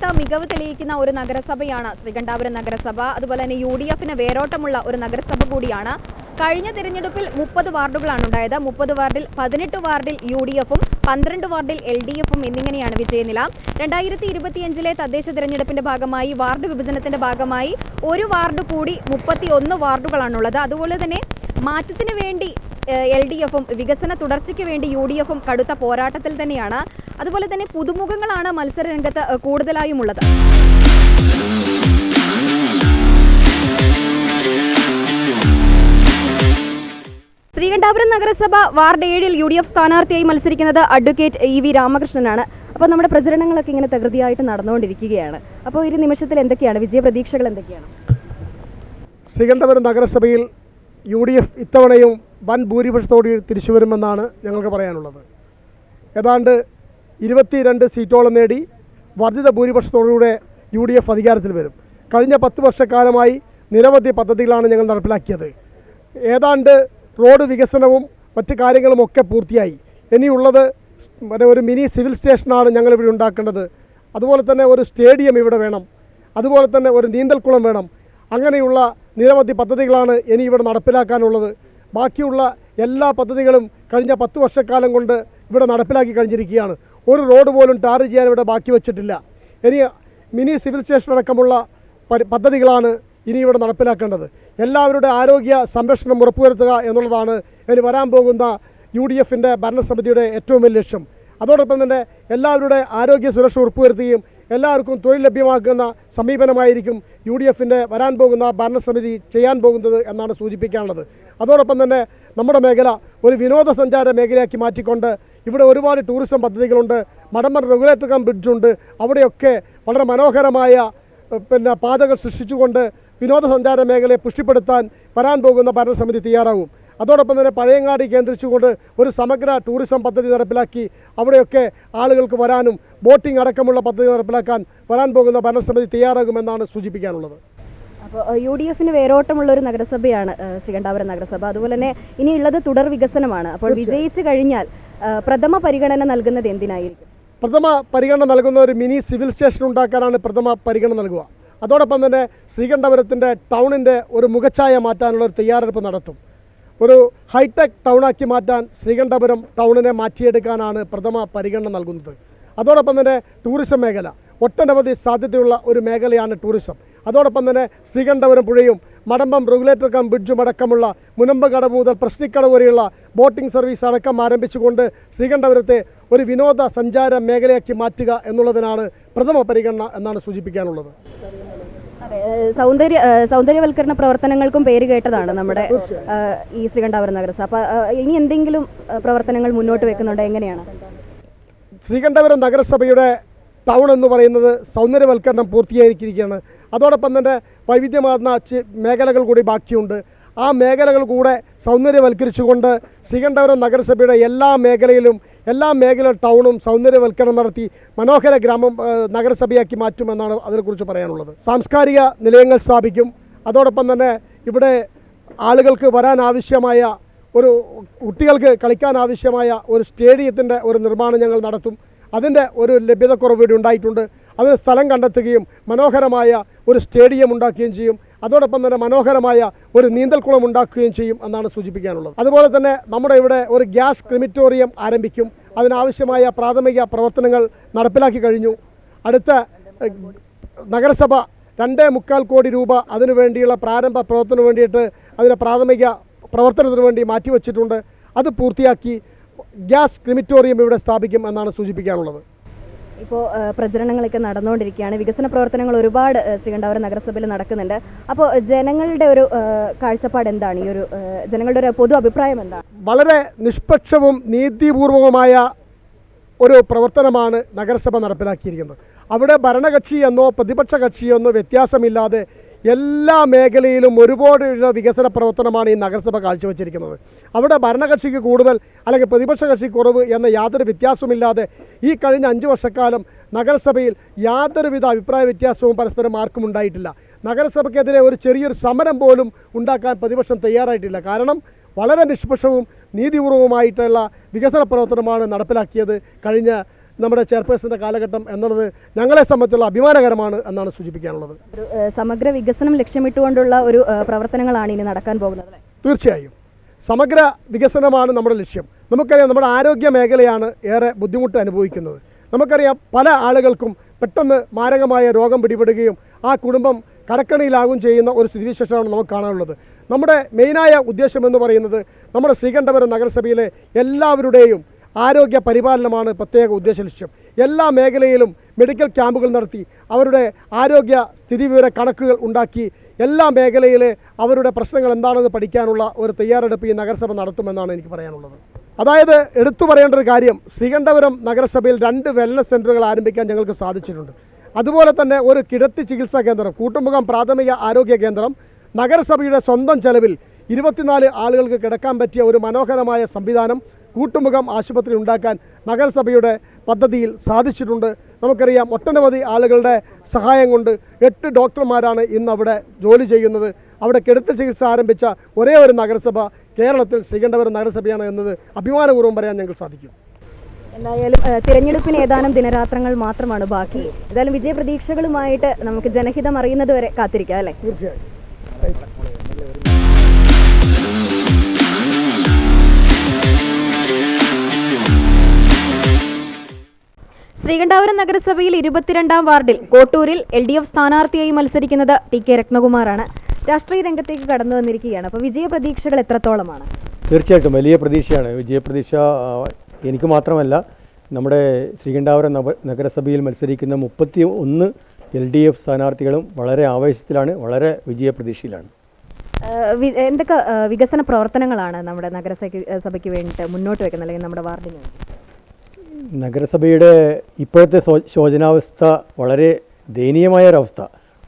രംഗത്ത് മികവ് തെളിയിക്കുന്ന ഒരു നഗരസഭയാണ് ശ്രീകണ്ഠാപുരം നഗരസഭ. അതുപോലെ തന്നെ യു ഡി എഫിന് വേരോട്ടമുള്ള ഒരു നഗരസഭ കൂടിയാണ്. കഴിഞ്ഞ തിരഞ്ഞെടുപ്പിൽ മുപ്പത് വാർഡുകളാണ് ഉണ്ടായത്. മുപ്പത് വാർഡിൽ പതിനെട്ട് വാർഡിൽ യു ഡി എഫും പന്ത്രണ്ട് വാർഡിൽ എൽ ഡി എഫും എന്നിങ്ങനെയാണ് വിജയനില. രണ്ടായിരത്തി ഇരുപത്തിയഞ്ചിലെ തദ്ദേശ തിരഞ്ഞെടുപ്പിന്റെ ഭാഗമായി വാർഡ് വിഭജനത്തിന്റെ ഭാഗമായി ഒരു വാർഡ് കൂടി മുപ്പത്തി ഒന്ന് വാർഡുകളാണുള്ളത്. അതുപോലെ തന്നെ മാറ്റത്തിന് വേണ്ടി എൽ ഡി എഫും വികസന തുടർച്ചയ്ക്ക് വേണ്ടി യു ഡി എഫും കടുത്ത പോരാട്ടത്തിൽ തന്നെയാണ്. അതുപോലെ തന്നെ പുതുമുഖങ്ങളാണ് മത്സര രംഗത്ത് കൂടുതലായും ഉള്ളത് ശ്രീകണ്ഠാപുരം നഗരസഭ വാർഡ് ഏഴിൽ യു ഡി എഫ് സ്ഥാനാർത്ഥിയായി മത്സരിക്കുന്നത് അഡ്വക്കേറ്റ് ഇ വി രാമകൃഷ്ണനാണ്. അപ്പോൾ നമ്മുടെ പ്രചരണങ്ങളൊക്കെ ഇങ്ങനെ തകൃതിയായിട്ട് നടന്നുകൊണ്ടിരിക്കുകയാണ്. അപ്പോൾ ഒരു നിമിഷത്തിൽ എന്തൊക്കെയാണ്? വിജയപ്രതീക്ഷകൾ എന്തൊക്കെയാണ്? ശ്രീകണ്ഠപുരം നഗരസഭയിൽ യു ഡി എഫ് ഇത്തവണയും വൻ ഭൂരിപക്ഷത്തോടെ തിരിച്ചു വരുമെന്നാണ് ഞങ്ങൾക്ക് പറയാനുള്ളത്. ഏതാണ്ട് ഇരുപത്തിരണ്ട് സീറ്റോളം നേടി വർദ്ധിത ഭൂരിപക്ഷത്തോടുകൂടെ യു ഡി എഫ് അധികാരത്തിൽ വരും. കഴിഞ്ഞ പത്ത് വർഷക്കാലമായി നിരവധി പദ്ധതികളാണ് ഞങ്ങൾ നടപ്പിലാക്കിയത്. ഏതാണ്ട് റോഡ് വികസനവും മറ്റ് കാര്യങ്ങളും ഒക്കെ പൂർത്തിയായി. ഇനിയുള്ളത് മറ്റേ ഒരു മിനി സിവിൽ സ്റ്റേഷനാണ് ഞങ്ങളിവിടെ ഉണ്ടാക്കേണ്ടത്. അതുപോലെ തന്നെ ഒരു സ്റ്റേഡിയം ഇവിടെ വേണം. അതുപോലെ തന്നെ ഒരു നീന്തൽക്കുളം വേണം. അങ്ങനെയുള്ള നിരവധി പദ്ധതികളാണ് ഇനി ഇവിടെ നടപ്പിലാക്കാനുള്ളത്. ബാക്കിയുള്ള എല്ലാ പദ്ധതികളും കഴിഞ്ഞ പത്ത് വർഷക്കാലം കൊണ്ട് ഇവിടെ നടപ്പിലാക്കി കഴിഞ്ഞിരിക്കുകയാണ്. ഒരു റോഡ് പോലും ടാർ ചെയ്യാൻ ഇവിടെ ബാക്കി വെച്ചിട്ടില്ല. ഇനി മിനി സിവിൽ സ്റ്റേഷൻ അടക്കമുള്ള പദ്ധതികളാണ് ഇനി ഇവിടെ നടപ്പിലാക്കേണ്ടത്. എല്ലാവരുടെ ആരോഗ്യ സംരക്ഷണം ഉറപ്പുവരുത്തുക എന്നുള്ളതാണ് ഇനി വരാൻ പോകുന്ന യു ഡി എഫിന്റെ ഭരണസമിതിയുടെ ഏറ്റവും വലിയ ലക്ഷ്യം. അതോടൊപ്പം തന്നെ എല്ലാവരുടെ ആരോഗ്യ സുരക്ഷ ഉറപ്പുവരുത്തുകയും എല്ലാവർക്കും തൊഴിൽ ലഭ്യമാക്കുന്ന സമീപനമായിരിക്കും യു ഡി എഫിന്റെ വരാൻ പോകുന്ന ഭരണസമിതി ചെയ്യാൻ പോകുന്നത് എന്നാണ് സൂചിപ്പിക്കാനുള്ളത്. അതോടൊപ്പം തന്നെ നമ്മുടെ മേഖല ഒരു വിനോദസഞ്ചാര മേഖലയാക്കി മാറ്റിക്കൊണ്ട് ഇവിടെ ഒരുപാട് ടൂറിസം പദ്ധതികളുണ്ട്. മടമ്പൻ റെഗുലേറ്റർ കം ബ്രിഡ്ജുണ്ട് അവിടെയൊക്കെ വളരെ മനോഹരമായ പിന്നെ പാതകൾ സൃഷ്ടിച്ചുകൊണ്ട് വിനോദസഞ്ചാര മേഖലയെ പുഷ്ടിപ്പെടുത്താൻ വരാൻ പോകുന്ന ഭരണസമിതി തയ്യാറാകും അതോടൊപ്പം തന്നെ പഴയങ്ങാടി കേന്ദ്രിച്ചുകൊണ്ട് ഒരു സമഗ്ര ടൂറിസം പദ്ധതി നടപ്പിലാക്കി അവിടെയൊക്കെ ആളുകൾക്ക് വരാനും ബോട്ടിംഗ് അടക്കമുള്ള പദ്ധതി നടപ്പിലാക്കാൻ വരാൻ പോകുന്ന ഭരണസമിതി തയ്യാറാകുമെന്നാണ് സൂചിപ്പിക്കാനുള്ളത്. അപ്പോൾ യു ഡി എഫിന് വേരോട്ടമുള്ള ഒരു നഗരസഭയാണ് ശ്രീകണ്ഠാപുരം നഗരസഭ. അതുപോലെ തന്നെ ഇനിയുള്ളത് തുടർ വികസനമാണ്. അപ്പോൾ വിജയിച്ചു കഴിഞ്ഞാൽ പ്രഥമ പരിഗണന നൽകുന്നത് എന്തിനായിരിക്കും? പ്രഥമ പരിഗണന നൽകുന്ന ഒരു മിനി സിവിൽ സ്റ്റേഷൻ ഉണ്ടാക്കാനാണ് പ്രഥമ പരിഗണന നൽകുക. അതോടൊപ്പം തന്നെ ശ്രീകണ്ഠപുരത്തിന്റെ ടൗണിന്റെ ഒരു മുഖച്ഛായ മാറ്റാനുള്ള ഒരു തയ്യാറെടുപ്പ് നടത്തും. ഒരു ഹൈടെക് ടൗണാക്കി മാറ്റാൻ ശ്രീകണ്ഠപുരം ടൗണിനെ മാറ്റിയെടുക്കാനാണ് പ്രഥമ പരിഗണന നൽകുന്നത്. അതോടൊപ്പം തന്നെ ടൂറിസം മേഖല. ഒട്ടനവധി സാധ്യതയുള്ള ഒരു മേഖലയാണ് ടൂറിസം. അതോടൊപ്പം തന്നെ ശ്രീകണ്ഠപുരം പുഴയും മടമ്പം റെഗുലേറ്റർ കം ബ്രിഡ്ജും അടക്കമുള്ള മുനമ്പകടവ് മുതൽ പ്രശ്നിക്കടവ് വരെയുള്ള ബോട്ടിംഗ് സർവീസ് അടക്കം ആരംഭിച്ചുകൊണ്ട് ശ്രീകണ്ഠപുരത്തെ ഒരു വിനോദ സഞ്ചാര മേഖലയാക്കി മാറ്റുക എന്നുള്ളതിനാണ് പ്രഥമ പരിഗണന എന്നാണ് സൂചിപ്പിക്കാനുള്ളത്. സൗന്ദര്യ സൗന്ദര്യവൽക്കരണ പ്രവർത്തനങ്ങൾക്കും പേര് കേട്ടതാണ് നമ്മുടെ ഈ ശ്രീകണ്ഠാപുരം നഗരസഭ അപ്പോൾ ഇനി എന്തെങ്കിലും പ്രവർത്തനങ്ങൾ മുന്നോട്ട് വെക്കുന്നുണ്ടോ? എങ്ങനെയാണ്? ശ്രീകണ്ഠപുരം നഗരസഭയുടെ ടൗൺ എന്ന് പറയുന്നത് സൗന്ദര്യവൽക്കരണം പൂർത്തിയായിരിക്കുകയാണ്. അതോടൊപ്പം തന്നെ വൈവിധ്യമാർന്ന മേഖലകൾ കൂടി ബാക്കിയുണ്ട്. ആ മേഖലകൾ കൂടെ സൗന്ദര്യവൽക്കരിച്ചുകൊണ്ട് ശ്രീകണ്ഠപുരം നഗരസഭയുടെ എല്ലാ മേഖലയിലും എല്ലാ മേഖല ടൗണും സൗന്ദര്യവൽക്കരണം നടത്തി മനോഹര ഗ്രാമം നഗരസഭയാക്കി മാറ്റുമെന്നാണ് അതിനെക്കുറിച്ച് പറയാനുള്ളത്. സാംസ്കാരിക നിലയങ്ങൾ സ്ഥാപിക്കും. അതോടൊപ്പം തന്നെ ഇവിടെ ആളുകൾക്ക് വരാൻ ആവശ്യമായ ഒരു കുട്ടികൾക്ക് കളിക്കാൻ ആവശ്യമായ ഒരു സ്റ്റേഡിയത്തിന്റെ ഒരു നിർമ്മാണം ഞങ്ങൾ നടത്തും. അതിന്റെ ഒരു ലഭ്യതക്കുറവ് ഇവിടെ ഉണ്ടായിട്ടുണ്ട്. അതിന് സ്ഥലം കണ്ടെത്തുകയും മനോഹരമായ ഒരു സ്റ്റേഡിയം ഉണ്ടാക്കുകയും ചെയ്യും. അതോടൊപ്പം തന്നെ മനോഹരമായ ഒരു നീന്തൽക്കുളം ഉണ്ടാക്കുകയും ചെയ്യും എന്നാണ് സൂചിപ്പിക്കാനുള്ളത്. അതുപോലെ തന്നെ നമ്മുടെ ഇവിടെ ഒരു ഗ്യാസ് ക്രിമിറ്റോറിയം ആരംഭിക്കും. അതിനാവശ്യമായ പ്രാഥമിക പ്രവർത്തനങ്ങൾ നടപ്പിലാക്കി കഴിഞ്ഞു. അടുത്ത നഗരസഭ രണ്ടേ മുക്കാൽ കോടി രൂപ അതിനു വേണ്ടിയുള്ള പ്രാരംഭ പ്രവർത്തനം വേണ്ടിയിട്ട് അതിന്റെ പ്രാഥമിക പ്രവർത്തനത്തിന് വേണ്ടി മാറ്റിവെച്ചിട്ടുണ്ട്. അത് പൂർത്തിയാക്കി ഗ്യാസ് ക്രിമിറ്റോറിയം ഇവിടെ സ്ഥാപിക്കും എന്നാണ് സൂചിപ്പിക്കാനുള്ളത്. ഇപ്പോൾ പ്രചരണങ്ങളൊക്കെ നടന്നുകൊണ്ടിരിക്കുകയാണ് വികസന പ്രവർത്തനങ്ങൾ ഒരുപാട് ശ്രീകണ്ഠാപുരം നഗരസഭയിൽ നടക്കുന്നുണ്ട്. അപ്പോൾ ജനങ്ങളുടെ ഒരു കാഴ്ചപ്പാട് എന്താണ്? ഈ ഒരു ജനങ്ങളുടെ ഒരു പൊതു അഭിപ്രായം എന്താണ്? വളരെ നിഷ്പക്ഷവും നീതിപൂർവകവുമായ ഒരു പ്രവർത്തനമാണ് നഗരസഭ നടപ്പിലാക്കിയിരിക്കുന്നത്. അവിടെ ഭരണകക്ഷി എന്നോ പ്രതിപക്ഷ കക്ഷിയെന്നോ വ്യത്യാസമില്ലാതെ എല്ലാ മേഖലയിലും ഒരുപാട് വികസന പ്രവർത്തനമാണ് ഈ നഗരസഭ കാഴ്ചവെച്ചിരിക്കുന്നത്. അവിടെ ഭരണകക്ഷിക്ക് കൂടുതൽ അല്ലെങ്കിൽ പ്രതിപക്ഷ കക്ഷി കുറവ് എന്ന യാതൊരു വ്യത്യാസവുമില്ലാതെ ഈ കഴിഞ്ഞ അഞ്ച് വർഷക്കാലം നഗരസഭയിൽ യാതൊരുവിധ അഭിപ്രായ വ്യത്യാസവും പരസ്പരം ആർക്കും ഉണ്ടായിട്ടില്ല. നഗരസഭയ്ക്കെതിരെ ഒരു ചെറിയൊരു സമരം പോലും ഉണ്ടാക്കാൻ പ്രതിപക്ഷം തയ്യാറായിട്ടില്ല. കാരണം വളരെ നിഷ്പക്ഷവും നീതിപൂർവവുമായിട്ടുള്ള വികസന പ്രവർത്തനമാണ് നടപ്പിലാക്കിയത് കഴിഞ്ഞ നമ്മുടെ ചെയർപേഴ്സന്റെ കാലഘട്ടം എന്നുള്ളത് ഞങ്ങളെ സംബന്ധിച്ചുള്ള അഭിമാനകരമാണ് എന്നാണ് സൂചിപ്പിക്കാനുള്ളത്. സമഗ്ര വികസനം ലക്ഷ്യമിട്ടുകൊണ്ടുള്ള ഒരു പ്രവർത്തനങ്ങളാണ് ഇനി നടക്കാൻ പോകുന്നത് തീർച്ചയായും. സമഗ്ര വികസനമാണ് നമ്മുടെ ലക്ഷ്യം. നമുക്കറിയാം നമ്മുടെ ആരോഗ്യ മേഖലയാണ് ഏറെ ബുദ്ധിമുട്ട് അനുഭവിക്കുന്നത്. നമുക്കറിയാം പല ആളുകൾക്കും പെട്ടെന്ന് മാരകമായ രോഗം പിടിപെടുകയും ആ കുടുംബം കടക്കണിയിലാകും ചെയ്യുന്ന ഒരു സ്ഥിതിവിശേഷമാണ് നമുക്ക് കാണാനുള്ളത്. നമ്മുടെ മെയിനായ ഉദ്ദേശം എന്ന് പറയുന്നത് നമ്മുടെ ശ്രീകണ്ഠപുരം നഗരസഭയിലെ എല്ലാവരുടെയും ആരോഗ്യ പരിപാലനമാണ് പ്രത്യേക ഉദ്ദേശ ലക്ഷ്യം. എല്ലാ മേഖലയിലും മെഡിക്കൽ ക്യാമ്പുകൾ നടത്തി അവരുടെ ആരോഗ്യ സ്ഥിതിവിവര കണക്കുകൾ ഉണ്ടാക്കി എല്ലാ മേഖലയിലെ അവരുടെ പ്രശ്നങ്ങൾ എന്താണെന്ന് പഠിക്കാനുള്ള ഒരു തയ്യാറെടുപ്പ് ഈ നഗരസഭ നടത്തുമെന്നാണ് എനിക്ക് പറയാനുള്ളത്. അതായത് എടുത്തു പറയേണ്ട ഒരു കാര്യം ശ്രീകണ്ഠപുരം നഗരസഭയിൽ രണ്ട് വെൽനസ് സെന്ററുകൾ ആരംഭിക്കാൻ ഞങ്ങൾക്ക് സാധിച്ചിട്ടുണ്ട്. അതുപോലെ തന്നെ ഒരു കിടത്തി ചികിത്സാ കേന്ദ്രം കൂട്ടുമുഖം പ്രാഥമിക ആരോഗ്യ കേന്ദ്രം നഗരസഭയുടെ സ്വന്തം ചെലവിൽ ഇരുപത്തിനാല് ആളുകൾക്ക് കിടക്കാൻ പറ്റിയ ഒരു മനോഹരമായ സംവിധാനം കൂട്ടുമുഖം ആശുപത്രി ഉണ്ടാക്കാൻ നഗരസഭയുടെ പദ്ധതിയിൽ സാധിച്ചിട്ടുണ്ട്. നമുക്കറിയാം ഒട്ടനവധി ആളുകളുടെ സഹായം കൊണ്ട് എട്ട് ഡോക്ടർമാരാണ് ഇന്ന് അവിടെ ജോലി ചെയ്യുന്നത്. അവിടെ കെടുത്ത ചികിത്സ ആരംഭിച്ച ഒരേ ഒരു നഗരസഭ കേരളത്തിൽ ശ്രീകണ്ഠപുരം നഗരസഭയാണ് എന്നത് അഭിമാനപൂർവം പറയാൻ ഞങ്ങൾ സാധിക്കും. എന്തായാലും തിരഞ്ഞെടുപ്പിന് ഏതാനും ദിനരാത്രങ്ങൾ മാത്രമാണ് ബാക്കി. ഏതായാലും വിജയപ്രതീക്ഷകളുമായിട്ട് നമുക്ക് ജനഹിതം അറിയുന്നത് വരെ കാത്തിരിക്കാം അല്ലേ? തീർച്ചയായും. ശ്രീകണ്ഠാപുരം നഗരസഭയിൽ ഇരുപത്തിരണ്ടാം വാർഡിൽ കോട്ടൂരിൽ എൽ ഡി എഫ് സ്ഥാനാർത്ഥിയായി മത്സരിക്കുന്നത് ടി കെ രത്നകുമാറാണ്. രാഷ്ട്രീയ രംഗത്തേക്ക് കടന്നു വന്നിരിക്കുകയാണ്. അപ്പോൾ വിജയപ്രതീക്ഷകൾ എത്രത്തോളമാണ്? തീർച്ചയായിട്ടും വലിയ പ്രതീക്ഷയാണ്. വിജയപ്രതീക്ഷ എനിക്ക് മാത്രമല്ല നമ്മുടെ ശ്രീകണ്ഠാപുരം നഗരസഭയിൽ മത്സരിക്കുന്ന മുപ്പത്തി ഒന്ന് എൽ ഡി എഫ് സ്ഥാനാർത്ഥികളും വളരെ ആവേശത്തിലാണ് വളരെ വിജയപ്രതീക്ഷയിലാണ് എന്തൊക്കെ വികസന പ്രവർത്തനങ്ങളാണ് നമ്മുടെ നഗരസഭയ്ക്ക് സഭയ്ക്ക് വേണ്ടിയിട്ട് മുന്നോട്ട് വെക്കുന്നത് അല്ലെങ്കിൽ നമ്മുടെ വാർഡിന് വേണ്ടി നഗരസഭയുടെ ഇപ്പോഴത്തെ ശോചനാവസ്ഥ വളരെ ദയനീയമായ ഒരവസ്ഥ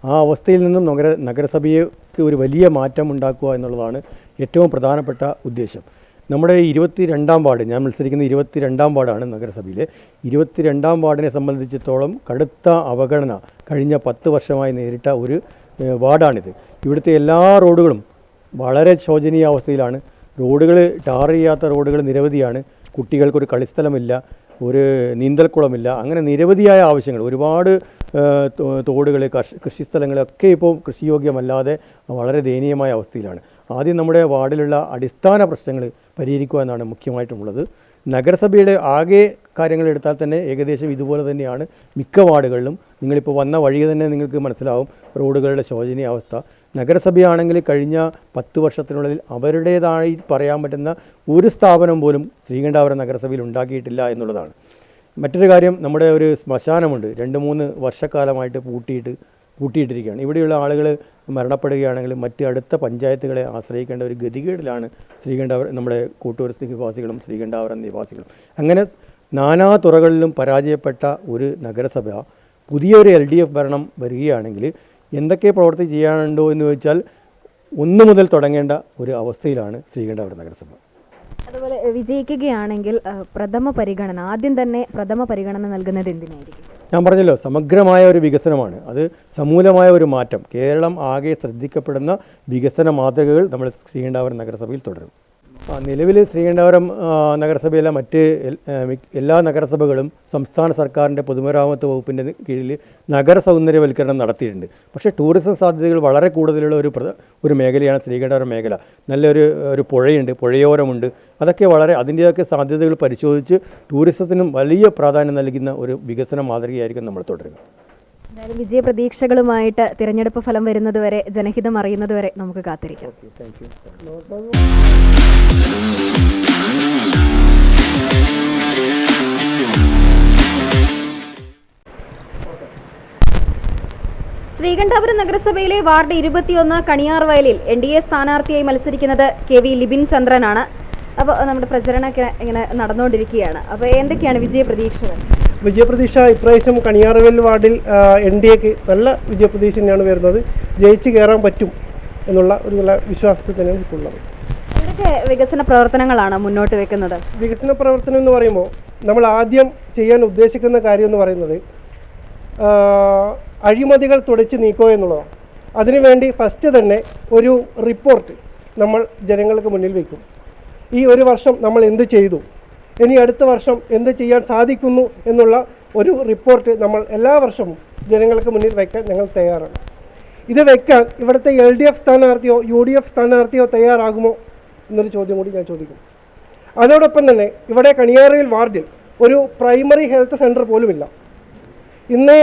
ആ അവസ്ഥയിൽ നിന്നും നഗര നഗരസഭയ്ക്ക് ഒരു വലിയ മാറ്റം ഉണ്ടാക്കുക എന്നുള്ളതാണ് ഏറ്റവും പ്രധാനപ്പെട്ട ഉദ്ദേശം. നമ്മുടെ ഇരുപത്തി രണ്ടാം വാർഡ് ഞാൻ മത്സരിക്കുന്ന ഇരുപത്തി രണ്ടാം വാർഡാണ് നഗരസഭയിലെ. ഇരുപത്തി രണ്ടാം വാർഡിനെ സംബന്ധിച്ചിടത്തോളം കടുത്ത അവഗണന കഴിഞ്ഞ പത്ത് വർഷമായി നേരിട്ട ഒരു വാർഡാണിത്. ഇവിടുത്തെ എല്ലാ റോഡുകളും വളരെ ശോചനീയ അവസ്ഥയിലാണ് റോഡുകൾ ടാർ ചെയ്യാത്ത റോഡുകൾ നിരവധിയാണ്. കുട്ടികൾക്കൊരു കളിസ്ഥലമില്ല. ഒരു നീന്തൽക്കുളമില്ല. അങ്ങനെ നിരവധിയായ ആവശ്യങ്ങൾ. ഒരുപാട് തോടുകൾ കർഷ കൃഷിസ്ഥലങ്ങളൊക്കെ ഇപ്പോൾ കൃഷിയോഗ്യമല്ലാതെ വളരെ ദയനീയമായ അവസ്ഥയിലാണ്. ആദ്യം നമ്മുടെ വാർഡിലുള്ള അടിസ്ഥാന പ്രശ്നങ്ങൾ പരിഹരിക്കുക എന്നാണ് മുഖ്യമായിട്ടുമുള്ളത്. നഗരസഭയുടെ ആകെ കാര്യങ്ങൾ എടുത്താൽ തന്നെ ഏകദേശം ഇതുപോലെ തന്നെയാണ് മിക്ക വാർഡുകളിലും. നിങ്ങളിപ്പോൾ വന്ന വഴി തന്നെ നിങ്ങൾക്ക് മനസ്സിലാവും. റോഡുകളുടെ ശോചനീയ അവസ്ഥ നഗരസഭയാണെങ്കിൽ കഴിഞ്ഞ പത്ത് വർഷത്തിനുള്ളിൽ അവരുടേതായി പറയാൻ പറ്റുന്ന ഒരു സ്ഥാപനം പോലും ശ്രീകണ്ഠാപുരം നഗരസഭയിൽ ഉണ്ടാക്കിയിട്ടില്ല എന്നുള്ളതാണ്. മറ്റൊരു കാര്യം നമ്മുടെ ഒരു ശ്മശാനമുണ്ട്. രണ്ട് മൂന്ന് വർഷക്കാലമായിട്ട് പൂട്ടിയിട്ട് പൂട്ടിയിട്ടിരിക്കുകയാണ്. ഇവിടെയുള്ള ആളുകൾ മരണപ്പെടുകയാണെങ്കിൽ മറ്റ് അടുത്ത പഞ്ചായത്തുകളെ ആശ്രയിക്കേണ്ട ഒരു ഗതികേടിലാണ് ശ്രീകണ്ഠാപുരം നമ്മുടെ കൂട്ടൂർ നിവാസികളും ശ്രീകണ്ഠാപുരം നിവാസികളും. അങ്ങനെ നാനാ തുറകളിലും പരാജയപ്പെട്ട ഒരു നഗരസഭ പുതിയൊരു എൽ ഡി എഫ് ഭരണം വരികയാണെങ്കിൽ എന്തൊക്കെ പ്രവൃത്തി ചെയ്യാനുണ്ടോ എന്ന് ചോദിച്ചാൽ ഒന്ന് മുതൽ തുടങ്ങേണ്ട ഒരു അവസ്ഥയിലാണ് ശ്രീകണ്ഠപുരം നഗരസഭ. അതുപോലെ വിജയിക്കുകയാണെങ്കിൽ പ്രഥമ പരിഗണന ആദ്യം തന്നെ പ്രഥമ പരിഗണന നൽകുന്നത് എന്തിനായിരിക്കും? ഞാൻ പറഞ്ഞല്ലോ സമഗ്രമായ ഒരു വികസനമാണ്. അത് സമൂലമായ ഒരു മാറ്റം. കേരളം ആകെ ശ്രദ്ധിക്കപ്പെടുന്ന വികസന മാതൃകകൾ നമ്മൾ ശ്രീകണ്ഠാപുരം നഗരസഭയിൽ തുടരും. നിലവിൽ ശ്രീകണ്ഠപുരം നഗരസഭയിലെ മറ്റ് എല്ലാ നഗരസഭകളും സംസ്ഥാന സർക്കാരിന്റെ പൊതുമരാമത്ത് വകുപ്പിന്റെ കീഴിൽ നഗര സൗന്ദര്യവൽക്കരണം നടത്തിയിട്ടുണ്ട്. പക്ഷേ ടൂറിസം സാധ്യതകൾ വളരെ കൂടുതലുള്ള ഒരു ഒരു മേഖലയാണ് ശ്രീകണ്ഠപുരം മേഖല. നല്ലൊരു ഒരു പുഴയുണ്ട് പുഴയോരമുണ്ട്. അതൊക്കെ വളരെ അതിന്റെയൊക്കെ സാധ്യതകൾ പരിശോധിച്ച് ടൂറിസത്തിനും വലിയ പ്രാധാന്യം നൽകുന്ന ഒരു വികസന മാതൃകയായിരിക്കും നമ്മൾ തുടരുക. എന്തായാലും വിജയ പ്രതീക്ഷകളുമായിട്ട് തിരഞ്ഞെടുപ്പ് ഫലം വരുന്നത് വരെ ജനഹിതം അറിയുന്നത് വരെ നമുക്ക് കാത്തിരിക്കാം. ശ്രീകണ്ഠാപുരം നഗരസഭയിലെ വാർഡ് ഇരുപത്തിയൊന്ന് കണിയാർ വയലിൽ എൻ ഡി എ സ്ഥാനാർത്ഥിയായി മത്സരിക്കുന്നത് കെ വി ലിബിൻ ചന്ദ്രനാണ്. അപ്പോൾ നമ്മുടെ പ്രചരണമൊക്കെ ഇങ്ങനെ നടന്നുകൊണ്ടിരിക്കുകയാണ്. അപ്പോൾ എന്തൊക്കെയാണ് വിജയപ്രതീക്ഷകൾ? വിജയപ്രതീക്ഷ ഇപ്രാവശ്യം കണിയാറുവൽ വാർഡിൽ എൻ ഡി എക്ക് നല്ല വിജയപ്രതീക്ഷ തന്നെയാണ് വരുന്നത്. ജയിച്ച് കയറാൻ പറ്റും എന്നുള്ള ഒരു നല്ല വിശ്വാസത്തിൽ തന്നെയാണ് ഇപ്പോൾ ഉള്ളത് വികസന പ്രവർത്തനങ്ങളാണ് മുന്നോട്ട് വെക്കുന്നത്? വികസന പ്രവർത്തനം എന്ന് പറയുമ്പോൾ നമ്മൾ ആദ്യം ചെയ്യാൻ ഉദ്ദേശിക്കുന്ന കാര്യം എന്ന് പറയുന്നത് അഴിമതികൾ തുടച്ചു നീക്കുക എന്നുള്ളതാണ്. അതിനുവേണ്ടി ഫസ്റ്റ് തന്നെ ഒരു റിപ്പോർട്ട് നമ്മൾ ജനങ്ങൾക്ക് മുന്നിൽ വയ്ക്കും ഈ ഒരു വർഷം നമ്മൾ എന്ത് ചെയ്തു? ഇനി അടുത്ത വർഷം എന്ത് ചെയ്യാൻ സാധിക്കുന്നു എന്നുള്ള ഒരു റിപ്പോർട്ട് നമ്മൾ എല്ലാ വർഷവും ജനങ്ങൾക്ക് മുന്നിൽ വയ്ക്കാൻ ഞങ്ങൾ തയ്യാറാണ്. ഇത് വെക്കാൻ ഇവിടുത്തെ എൽ ഡി എഫ് സ്ഥാനാർത്ഥിയോ യു ഡി എഫ് സ്ഥാനാർത്ഥിയോ തയ്യാറാകുമോ എന്നൊരു ചോദ്യം കൂടി ഞാൻ ചോദിക്കും. അതോടൊപ്പം തന്നെ ഇവിടെ കണിയാറിയിൽ വാർഡിൽ ഒരു പ്രൈമറി ഹെൽത്ത് സെന്റർ പോലുമില്ല. ഇന്ന്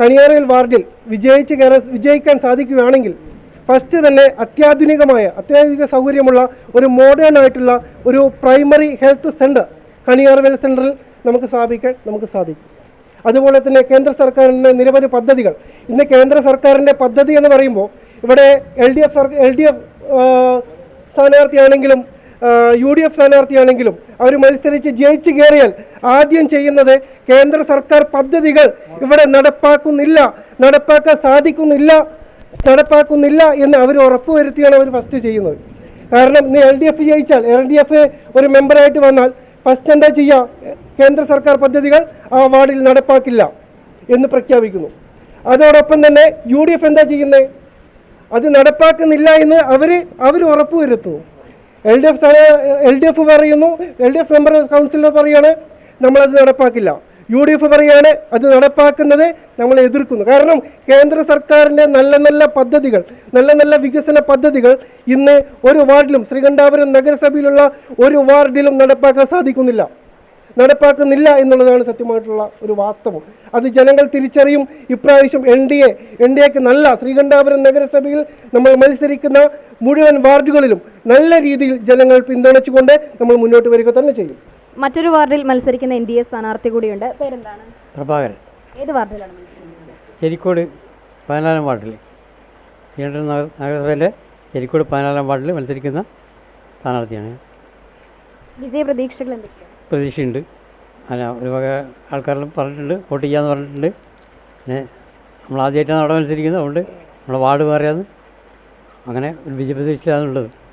കണിയാറിയിൽ വാർഡിൽ വിജയിച്ച് കയറാൻ വിജയിക്കാൻ സാധിക്കുകയാണെങ്കിൽ ഫസ്റ്റ് തന്നെ അത്യാധുനികമായ അത്യാധുനിക സൗകര്യമുള്ള ഒരു മോഡേൺ ആയിട്ടുള്ള ഒരു പ്രൈമറി ഹെൽത്ത് സെന്റർ കണിയാർവേൽ സെന്ററിൽ നമുക്ക് സ്ഥാപിക്കാൻ നമുക്ക് സാധിക്കും. അതുപോലെ തന്നെ കേന്ദ്ര സർക്കാരിന്റെ നിരവധി പദ്ധതികൾ. ഇന്ന് കേന്ദ്ര സർക്കാരിന്റെ പദ്ധതി എന്ന് പറയുമ്പോൾ ഇവിടെ എൽ ഡി എഫ് സർക്കാർ എൽ ഡി എഫ് സ്ഥാനാർത്ഥിയാണെങ്കിലും യു ഡി എഫ് സ്ഥാനാർത്ഥിയാണെങ്കിലും അവർ മത്സരിച്ച് ജയിച്ചു കയറിയാൽ ആദ്യം ചെയ്യുന്നത് കേന്ദ്ര സർക്കാർ പദ്ധതികൾ ഇവിടെ നടപ്പാക്കുന്നില്ല നടപ്പാക്കാൻ സാധിക്കുന്നില്ല നടപ്പാക്കുന്നില്ല എന്ന് അവർ ഉറപ്പുവരുത്തിയാണ് അവർ ഫസ്റ്റ് ചെയ്യുന്നത്. കാരണം ഇന്ന് എൽ ഡി എഫ് ജയിച്ചാൽ എൽ ഡി എഫ് ഒരു മെമ്പറായിട്ട് വന്നാൽ ഫസ്റ്റ് എന്താ ചെയ്യുക കേന്ദ്ര സർക്കാർ പദ്ധതികൾ ആ വാർഡിൽ നടപ്പാക്കില്ല എന്ന് പ്രഖ്യാപിക്കുന്നു. അതോടൊപ്പം തന്നെ യു ഡി എഫ് എന്താ ചെയ്യുന്നത് അത് നടപ്പാക്കുന്നില്ല എന്ന് അവർ അവർ ഉറപ്പുവരുത്തുന്നു L D F L D F പറയുന്നു L D F member councillor പറയാണ് നമ്മളത് നടപ്പാക്കില്ല. യു ഡി എഫ് പറയാണ് അത് നടപ്പാക്കുന്നത് നമ്മൾ എതിർക്കുന്നു. കാരണം കേന്ദ്ര സർക്കാരിന്റെ നല്ല നല്ല പദ്ധതികൾ നല്ല നല്ല വികസന പദ്ധതികൾ ഇന്ന് ഒരു വാർഡിലും ശ്രീകണ്ഠാപുരം നഗരസഭയിലുള്ള ഒരു വാർഡിലും നടപ്പാക്കാൻ സാധിക്കുന്നില്ല. നടപ്പാക്കുന്നില്ല എന്നുള്ളതാണ് സത്യമായിട്ടുള്ള ഒരു വാസ്തവം. അത് ജനങ്ങൾ തിരിച്ചറിയും. ഇപ്രാവശ്യം N D A N D എക്ക് നല്ല ശ്രീകണ്ഠാപുരം നഗരസഭയിൽ നമ്മൾ മത്സരിക്കുന്ന മുഴുവൻ വാർഡുകളിലും നല്ല രീതിയിൽ ജനങ്ങൾ പിന്തുണച്ചുകൊണ്ട് നമ്മൾ മുന്നോട്ട് വരിക തന്നെ ചെയ്യും. മറ്റൊരു വാർഡിൽ മത്സരിക്കുന്ന എൻ ഡി എ സ്ഥാനാർത്ഥി കൂടിയുണ്ട്. പേരെന്താണ്? പ്രഭാകരൻ. ഏത് വാർഡിലാണ് മത്സരിക്കുന്നത്? ചെരിക്കോട് പതിനാലാം വാർഡിൽ. ശ്രീകണ്ഠൻ നഗര നഗരസഭയിലെ ചെരിക്കോട് പതിനാലാം വാർഡിൽ മത്സരിക്കുന്ന സ്ഥാനാർത്ഥിയാണ്. വിജയ പ്രതീക്ഷകൾ എന്തൊക്കെയാണ്? പ്രതീക്ഷയുണ്ട്. അല്ല ഒരു വക ആൾക്കാരെല്ലാം പറഞ്ഞിട്ടുണ്ട് വോട്ട് ചെയ്യാമെന്ന് പറഞ്ഞിട്ടുണ്ട്. പിന്നെ നമ്മൾ ആദ്യമായിട്ടാണ് അവിടെ മത്സരിക്കുന്നത്. അതുകൊണ്ട് നമ്മളെ വാർഡ് മാറിയത് അങ്ങനെ ഒരു വിജയപ്രതീക്ഷയാണുള്ളത് ഏഹ്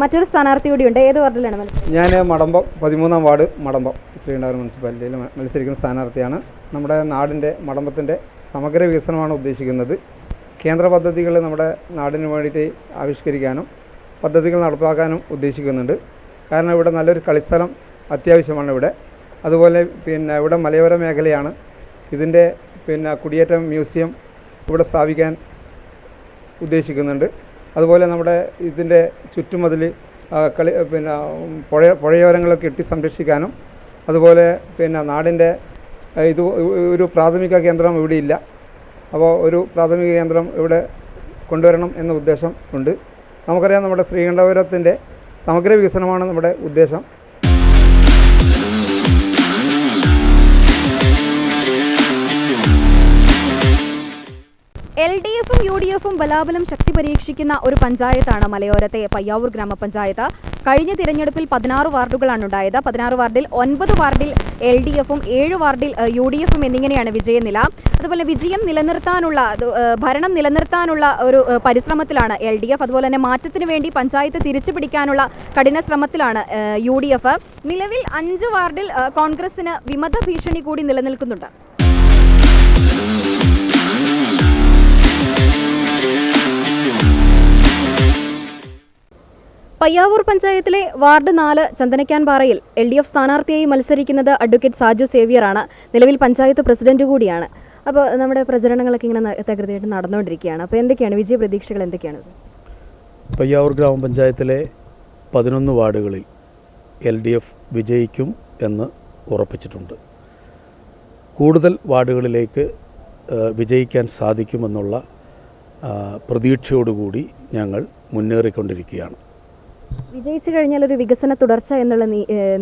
മറ്റൊരു സ്ഥാനാർത്ഥി ഉണ്ട്. ഏത് വാർഡിലാണ് ഞാൻ മടമ്പം പതിമൂന്നാം വാർഡ് മടമ്പം ശ്രീകണ്ഠാപുരം മുനിസിപ്പാലിറ്റിയിൽ മത്സരിക്കുന്ന സ്ഥാനാർത്ഥിയാണ്. നമ്മുടെ നാടിന്റെ മടമ്പത്തിന്റെ സമഗ്ര വികസനമാണ് ഉദ്ദേശിക്കുന്നത്. കേന്ദ്ര പദ്ധതികൾ നമ്മുടെ നാടിന് വേണ്ടിയിട്ട് ആവിഷ്കരിക്കാനും പദ്ധതികൾ നടപ്പാക്കാനും ഉദ്ദേശിക്കുന്നുണ്ട്. കാരണം ഇവിടെ നല്ലൊരു കളിസ്ഥലം അത്യാവശ്യമാണ് ഇവിടെ. അതുപോലെ പിന്നെ ഇവിടെ മലയോര മേഖലയാണ്. ഇതിന്റെ പിന്നെ കുടിയേറ്റം മ്യൂസിയം ഇവിടെ സ്ഥാപിക്കാൻ ഉദ്ദേശിക്കുന്നുണ്ട്. അതുപോലെ നമ്മുടെ ഇതിന്റെ ചുറ്റുമതിൽ കളി പിന്നെ പുഴ പുഴയോരങ്ങളൊക്കെ കെട്ടി സംരക്ഷിക്കാനും അതുപോലെ പിന്നെ നാടിന്റെ ഇത് ഒരു പ്രാഥമിക കേന്ദ്രം ഇവിടെ ഇല്ല. അപ്പോൾ ഒരു പ്രാഥമിക കേന്ദ്രം ഇവിടെ കൊണ്ടുവരണം എന്ന ഉദ്ദേശം ഉണ്ട്. നമുക്കറിയാം നമ്മുടെ ശ്രീകണ്ഠപുരത്തിന്റെ സമഗ്ര വികസനമാണ് നമ്മുടെ ഉദ്ദേശം. എൽ ഡി എഫും യു ഡി എഫും ബലാബലം ശക്തി പരീക്ഷിക്കുന്ന ഒരു പഞ്ചായത്താണ് മലയോരത്തെ പയ്യാവൂർ ഗ്രാമപഞ്ചായത്ത്. കഴിഞ്ഞ തിരഞ്ഞെടുപ്പിൽ പതിനാറ് വാർഡുകളാണ് ഉണ്ടായത്. പതിനാറ് വാർഡിൽ ഒൻപത് വാർഡിൽ എൽ ഡി എഫും ഏഴ് വാർഡിൽ യു ഡി എഫും എന്നിങ്ങനെയാണ് വിജയനില. അതുപോലെ വിജയം നിലനിർത്താനുള്ള ഭരണം നിലനിർത്താനുള്ള ഒരു പരിശ്രമത്തിലാണ് എൽ ഡി എഫ് അതുപോലെ തന്നെ മാറ്റത്തിന് വേണ്ടി പഞ്ചായത്ത് തിരിച്ചു പിടിക്കാനുള്ള കഠിന ശ്രമത്തിലാണ് യു ഡി എഫ് നിലവിൽ അഞ്ച് വാർഡിൽ കോൺഗ്രസിന് വിമത ഭീഷണി കൂടി നിലനിൽക്കുന്നുണ്ട്. പയ്യാവൂർ പഞ്ചായത്തിലെ വാർഡ് നാല് ചന്ദനക്കാൻപാറയിൽ എൽ ഡി എഫ് സ്ഥാനാർത്ഥിയായി മത്സരിക്കുന്നത് അഡ്വക്കേറ്റ് സാജു സേവ്യറാണ്. നിലവിൽ പഞ്ചായത്ത് പ്രസിഡന്റ് കൂടിയാണ്. അപ്പോൾ നമ്മുടെ പ്രചരണങ്ങളൊക്കെ ഇങ്ങനെ തകൃതിയായിട്ട് നടന്നുകൊണ്ടിരിക്കുകയാണ്. അപ്പോൾ എന്തൊക്കെയാണ് വിജയ പ്രതീക്ഷകൾ എന്തൊക്കെയാണ്? പയ്യാവൂർ ഗ്രാമപഞ്ചായത്തിലെ പതിനൊന്ന് വാർഡുകളിൽ എൽ ഡി എഫ് വിജയിക്കും എന്ന് ഉറപ്പിച്ചിട്ടുണ്ട്. കൂടുതൽ വാർഡുകളിലേക്ക് വിജയിക്കാൻ സാധിക്കുമെന്നുള്ള പ്രതീക്ഷയോടുകൂടി ഞങ്ങൾ മുന്നേറിക്കൊണ്ടിരിക്കുകയാണ്. വിജയിച്ചു കഴിഞ്ഞാൽ ഒരു വികസന തുടർച്ച എന്നുള്ള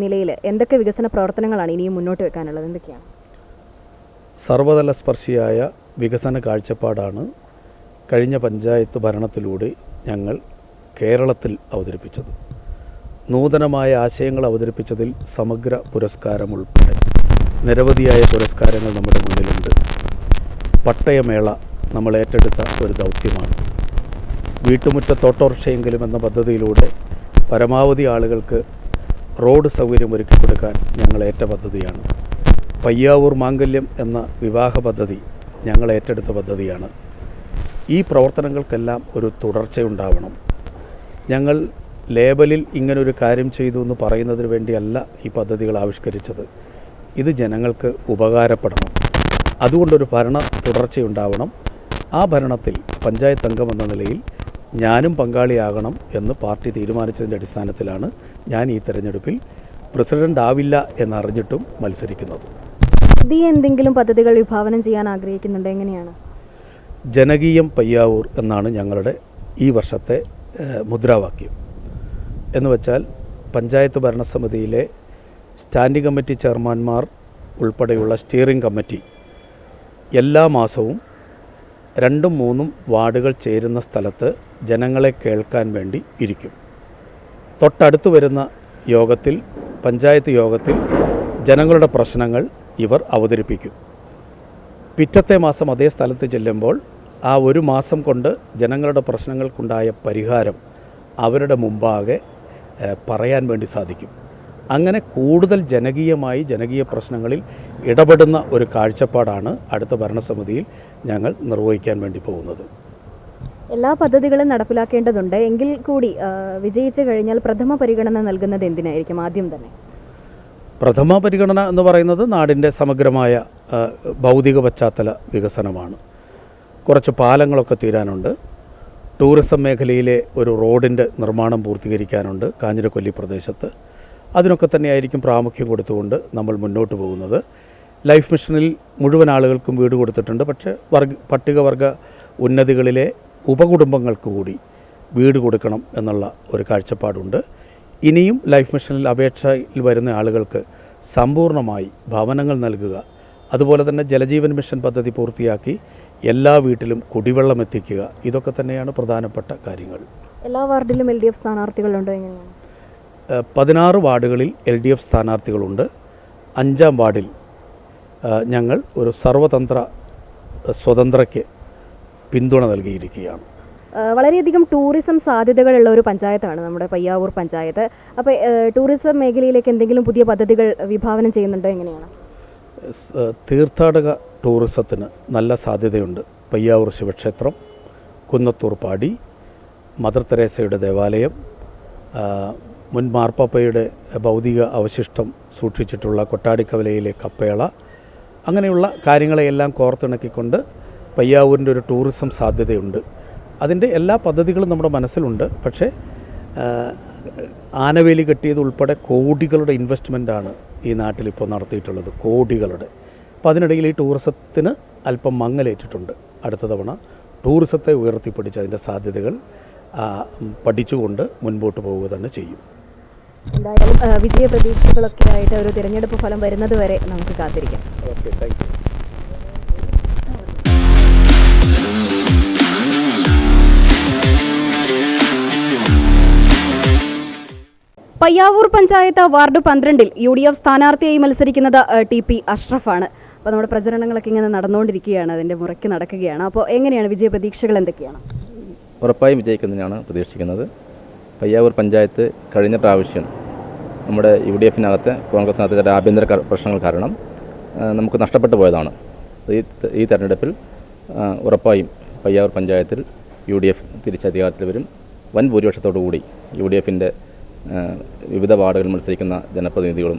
നിലയിൽ എന്തൊക്കെ വികസന പ്രവർത്തനങ്ങളാണ് ഇനിയും മുന്നോട്ട് വെക്കാനുള്ളത്? എന്തൊക്കെയാണ്? സർവതല സ്പർശിയായ വികസന കാഴ്ചപ്പാടാണ് കഴിഞ്ഞ പഞ്ചായത്ത് ഭരണത്തിലൂടെ ഞങ്ങൾ കേരളത്തിൽ അവതരിപ്പിച്ചത്. നൂതനമായ ആശയങ്ങൾ അവതരിപ്പിച്ചതിൽ സമഗ്ര പുരസ്കാരം ഉൾപ്പെടെ നിരവധിയായ പുരസ്കാരങ്ങൾ നമ്മുടെ മുന്നിലുണ്ട്. പട്ടയമേള നമ്മൾ ഏറ്റെടുത്ത ഒരു ദൗത്യമാണ്. വീട്ടുമുറ്റത്തോട്ടോർഷയെങ്കിലും എന്ന പദ്ധതിയിലൂടെ പരമാവധി ആളുകൾക്ക് റോഡ് സൗകര്യം ഒരുക്കി കൊടുക്കാൻ ഞങ്ങൾ ഏറ്റ പദ്ധതിയാണ്. പയ്യാവൂർ മാംഗല്യം എന്ന വിവാഹ പദ്ധതി ഞങ്ങൾ ഏറ്റെടുത്ത പദ്ധതിയാണ്. ഈ പ്രവർത്തനങ്ങൾക്കെല്ലാം ഒരു തുടർച്ചയുണ്ടാവണം. ഞങ്ങൾ ലേബലിൽ ഇങ്ങനൊരു കാര്യം ചെയ്തു എന്ന് പറയുന്നതിന് വേണ്ടിയല്ല ഈ പദ്ധതികൾ ആവിഷ്കരിച്ചത്. ഇത് ജനങ്ങൾക്ക് ഉപകാരപ്പെടണം. അതുകൊണ്ടൊരു ഭരണ തുടർച്ചയുണ്ടാവണം. ആ ഭരണത്തിൽ പഞ്ചായത്ത് അംഗം എന്ന നിലയിൽ ഞാനും പങ്കാളിയാകണം എന്ന് പാർട്ടി തീരുമാനിച്ചതിന്റെ അടിസ്ഥാനത്തിലാണ് ഞാൻ ഈ തെരഞ്ഞെടുപ്പിൽ പ്രസിഡന്റ് ആവില്ല എന്നറിഞ്ഞിട്ടും മത്സരിക്കുന്നത്. പുതിയ എന്തെങ്കിലും പദ്ധതികൾ വിഭാവനം ചെയ്യാൻ ആഗ്രഹിക്കുന്നുണ്ട് എങ്ങനെയാണ്? ജനകീയം പയ്യാവൂർ എന്നാണ് ഞങ്ങളുടെ ഈ വർഷത്തെ മുദ്രാവാക്യം. എന്ന് വെച്ചാൽ പഞ്ചായത്ത് ഭരണസമിതിയിലെ സ്റ്റാൻഡിംഗ് കമ്മിറ്റി ചെയർമാൻമാർ ഉൾപ്പെടെയുള്ള സ്റ്റിയറിംഗ് കമ്മിറ്റി എല്ലാ മാസവും രണ്ടും മൂന്നും വാർഡുകൾ ചേരുന്ന സ്ഥലത്ത് ജനങ്ങളെ കേൾക്കാൻ വേണ്ടി ഇരിക്കും. തൊട്ടടുത്ത് വരുന്ന യോഗത്തിൽ പഞ്ചായത്ത് യോഗത്തിൽ ജനങ്ങളുടെ പ്രശ്നങ്ങൾ ഇവർ അവതരിപ്പിക്കും. പിറ്റത്തെ മാസം അതേ സ്ഥലത്ത് ചെല്ലുമ്പോൾ ആ ഒരു മാസം കൊണ്ട് ജനങ്ങളുടെ പ്രശ്നങ്ങൾക്കുണ്ടായ പരിഹാരം അവരുടെ മുമ്പാകെ പറയാൻ വേണ്ടി സാധിക്കും. അങ്ങനെ കൂടുതൽ ജനകീയമായി ജനകീയ പ്രശ്നങ്ങളിൽ ഇടപെടുന്ന ഒരു കാഴ്ചപ്പാടാണ് അടുത്ത ഭരണസമിതിയിൽ ഞങ്ങൾ നിർവഹിക്കാൻ വേണ്ടി പോകുന്നത്. എല്ലാ പദ്ധതികളും നടപ്പിലാക്കേണ്ടതുണ്ട്. എങ്കിൽ കൂടി വിജയിച്ചു കഴിഞ്ഞാൽ പ്രഥമ പരിഗണന നൽകുന്നത് എന്തിനായിരിക്കും ആദ്യം തന്നെ? പ്രഥമ പരിഗണന എന്ന് പറയുന്നത് നാടിന്റെ സമഗ്രമായ ഭൗതിക പശ്ചാത്തല വികസനമാണ്. കുറച്ച് പാലങ്ങളൊക്കെ തീരാനുണ്ട്. ടൂറിസം മേഖലയിലെ ഒരു റോഡിന്റെ നിർമ്മാണം പൂർത്തീകരിക്കാനുണ്ട് കാഞ്ഞിരക്കൊല്ലി പ്രദേശത്ത്. അതിനൊക്കെ തന്നെയായിരിക്കും പ്രാമുഖ്യം കൊടുത്തുകൊണ്ട് നമ്മൾ മുന്നോട്ട് പോകുന്നത്. ലൈഫ് മിഷനിൽ മുഴുവൻ ആളുകൾക്കും വീട് കൊടുത്തിട്ടുണ്ട്. പക്ഷേ വർഗ പട്ടികവർഗ ഉന്നതികളിലെ ഉപകുടുംബങ്ങൾക്ക് കൂടി വീട് കൊടുക്കണം എന്നുള്ള ഒരു കാഴ്ചപ്പാടുണ്ട്. ഇനിയും ലൈഫ് മിഷനിൽ അപേക്ഷയിൽ വരുന്ന ആളുകൾക്ക് സമ്പൂർണമായി ഭവനങ്ങൾ നൽകുക അതുപോലെ തന്നെ ജലജീവൻ മിഷൻ പദ്ധതി പൂർത്തിയാക്കി എല്ലാ വീട്ടിലും കുടിവെള്ളം എത്തിക്കുക ഇതൊക്കെ തന്നെയാണ് പ്രധാനപ്പെട്ട കാര്യങ്ങൾ. എല്ലാ വാർഡിലും എൽ ഡി എഫ് സ്ഥാനാർത്ഥികളുണ്ടോ എങ്ങനെയാണ്? പതിനാറ് വാർഡുകളിൽ എൽ ഡി എഫ് സ്ഥാനാർത്ഥികളുണ്ട്. അഞ്ചാം വാർഡിൽ ഞങ്ങൾ ഒരു സർവതന്ത്ര സ്വതന്ത്രയ്ക്ക് പിന്തുണ നൽകിയിരിക്കുകയാണ്. വളരെയധികം ടൂറിസം സാധ്യതകളുള്ള ഒരു പഞ്ചായത്താണ് നമ്മുടെ പയ്യാവൂർ പഞ്ചായത്ത്. അപ്പോൾ ടൂറിസം മേഖലയിലേക്ക് എന്തെങ്കിലും പുതിയ പദ്ധതികൾ വിഭാവനം ചെയ്യുന്നുണ്ടോ എങ്ങനെയാണ്? തീർത്ഥാടക ടൂറിസത്തിന് നല്ല സാധ്യതയുണ്ട്. പയ്യാവൂർ ശിവക്ഷേത്രം കുന്നത്തൂർ പാടി മദർ തെരേസയുടെ ദേവാലയം മുൻ മാർപ്പാപ്പയുടെ ഭൗതിക അവശിഷ്ടം സൂക്ഷിച്ചിട്ടുള്ള കൊട്ടാടിക്കവലയിലെ കപ്പേള അങ്ങനെയുള്ള കാര്യങ്ങളെയെല്ലാം കോർത്തിണക്കിക്കൊണ്ട് പയ്യാവൂരിന്റെ ഒരു ടൂറിസം സാധ്യതയുണ്ട്. അതിന്റെ എല്ലാ പദ്ധതികളും നമ്മുടെ മനസ്സിലുണ്ട്. പക്ഷേ ആനവേലി കെട്ടിയത് ഉൾപ്പെടെ കോടികളുടെ ഇൻവെസ്റ്റ്മെന്റാണ് ഈ നാട്ടിലിപ്പോൾ നടത്തിയിട്ടുള്ളത് കോടികളുടെ. അപ്പോൾ അതിനിടയിൽ ഈ ടൂറിസത്തിന് അല്പം മങ്ങലേറ്റിട്ടുണ്ട് അടുത്ത തവണ. ടൂറിസത്തെ ഉയർത്തിപ്പിടിച്ച് അതിന്റെ സാധ്യതകൾ പഠിച്ചുകൊണ്ട് മുൻപോട്ട് പോവുക തന്നെ ചെയ്യും. എന്തായാലും വിജയ പ്രതീക്ഷകളൊക്കെ ആയിട്ട് ഒരു തിരഞ്ഞെടുപ്പ് ഫലം വരുന്നത് വരെ നമുക്ക് കാത്തിരിക്കാം. Okay thank you. Payyavoor panchayat ward പന്ത്രണ്ടിൽ യു ഡി എഫ് സ്ഥാനാർത്ഥിയായി മത്സരിക്കുന്നത് ടി പി അഷ്റഫാണ്. അപ്പോൾ നമ്മുടെ പ്രചരണങ്ങളൊക്കെ ഇങ്ങനെ നടന്നുകൊണ്ടിരിക്കുകയാണ് അതിന്റെ മുറയ്ക്ക് നടക്കുകയാണ്. അപ്പോൾ എങ്ങനെയാണ് വിജയ പ്രതീക്ഷകൾ എന്തൊക്കെയാണ്? ഉറപ്പായും വിജയിക്കുന്നതിനാണ് പ്രതീക്ഷിക്കുന്നത്. പയ്യാവൂർ പഞ്ചായത്ത് കഴിഞ്ഞ പ്രാവശ്യം നമ്മുടെ യു ഡി എഫിനകത്ത് കോൺഗ്രസിനകത്ത് ചില ആഭ്യന്തര പ്രശ്നങ്ങൾ കാരണം നമുക്ക് നഷ്ടപ്പെട്ടു പോയതാണ്. ഈ ഈ തെരഞ്ഞെടുപ്പിൽ ഉറപ്പായും പയ്യാവൂർ പഞ്ചായത്തിൽ യു ഡി എഫ് തിരിച്ചധികാരത്തിൽ വരും. വൻ ഭൂരിപക്ഷത്തോടു കൂടി യു ഡി എഫിന്റെ വിവിധ വാർഡുകളിൽ മത്സരിക്കുന്ന ജനപ്രതിനിധികളും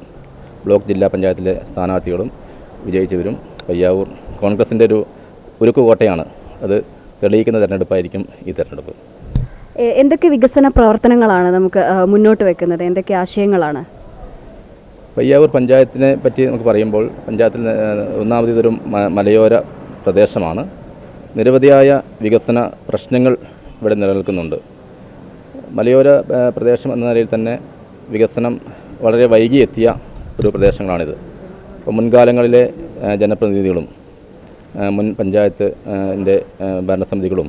ബ്ലോക്ക് ജില്ലാ പഞ്ചായത്തിലെ സ്ഥാനാർത്ഥികളും വിജയിച്ചവരും പയ്യാവൂർ കോൺഗ്രസിന്റെ ഒരു ഉരുക്കു കോട്ടയാണ് അത് തെളിയിക്കുന്ന തെരഞ്ഞെടുപ്പായിരിക്കും ഈ തെരഞ്ഞെടുപ്പ്. എന്തൊക്കെ വികസന പ്രവർത്തനങ്ങളാണ് നമുക്ക് മുന്നോട്ട് വെക്കുന്നത്? എന്തൊക്കെ ആശയങ്ങളാണ്? പയ്യാവൂർ പഞ്ചായത്തിനെ പറ്റി നമുക്ക് പറയുമ്പോൾ പഞ്ചായത്തിൽ ഒന്നാമത് ഇതൊരു മലയോര പ്രദേശമാണ്. നിരവധിയായ വികസന പ്രശ്നങ്ങൾ ഇവിടെ നിലനിൽക്കുന്നുണ്ട്. മലയോര പ്രദേശം എന്ന നിലയിൽ തന്നെ വികസനം വളരെ വൈകി എത്തിയ ഒരു പ്രദേശങ്ങളാണിത്. അപ്പോൾ മുൻകാലങ്ങളിലെ ജനപ്രതിനിധികളും മുൻ പഞ്ചായത്ത് ഏഹ്, ന്റെ, ഭരണസമിതികളും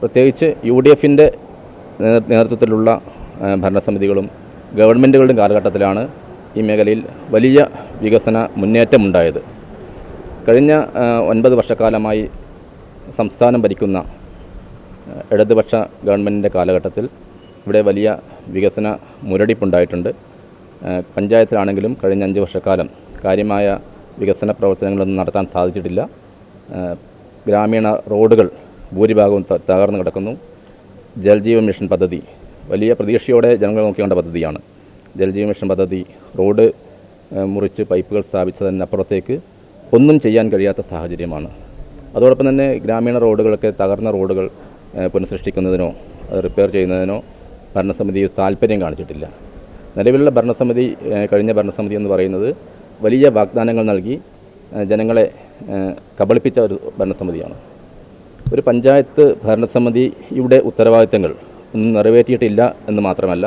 പ്രത്യേകിച്ച് യു ഡി എഫിന്റെ നേതൃത്വത്തിലുള്ള ഭരണസമിതികളും ഗവൺമെന്റുകളുടെ കാലഘട്ടത്തിലാണ് ഈ മേഖലയിൽ വലിയ വികസന മുന്നേറ്റമുണ്ടായത്. കഴിഞ്ഞ ഒൻപത് വർഷക്കാലമായി സംസ്ഥാനം ഭരിക്കുന്ന ഇടതുപക്ഷ ഗവൺമെന്റിന്റെ കാലഘട്ടത്തിൽ ഇവിടെ വലിയ വികസന മുരടിപ്പുണ്ടായിട്ടുണ്ട്. പഞ്ചായത്തിലാണെങ്കിലും കഴിഞ്ഞ അഞ്ച് വർഷക്കാലം കാര്യമായ വികസന പ്രവർത്തനങ്ങളൊന്നും നടത്താൻ സാധിച്ചിട്ടില്ല. ഗ്രാമീണ റോഡുകൾ ഭൂരിഭാഗവും തകർന്നു കിടക്കുന്നു. ജൽജീവൻ മിഷൻ പദ്ധതി വലിയ പ്രതീക്ഷയോടെ ജനങ്ങൾ നോക്കിക്കേണ്ട പദ്ധതിയാണ്. ജൽജീവൻ മിഷൻ പദ്ധതി റോഡ് മുറിച്ച് പൈപ്പുകൾ സ്ഥാപിച്ചതിനപ്പുറത്തേക്ക് ഒന്നും ചെയ്യാൻ കഴിയാത്ത സാഹചര്യമാണ്. അതോടൊപ്പം തന്നെ ഗ്രാമീണ റോഡുകളൊക്കെ തകർന്ന റോഡുകൾ പുനഃസൃഷ്ടിക്കുന്നതിനോ റിപ്പയർ ചെയ്യുന്നതിനോ ഭരണസമിതി താല്പര്യം കാണിച്ചിട്ടില്ല. നിലവിലുള്ള ഭരണസമിതി കഴിഞ്ഞ ഭരണസമിതി എന്ന് പറയുന്നത് വലിയ വാഗ്ദാനങ്ങൾ നൽകി ജനങ്ങളെ കബളിപ്പിച്ച ഒരു ഭരണസമിതിയാണ്. ഒരു പഞ്ചായത്ത് ഭരണസമിതിയുടെ ഉത്തരവാദിത്തങ്ങൾ ഒന്നും നിറവേറ്റിയിട്ടില്ല എന്ന് മാത്രമല്ല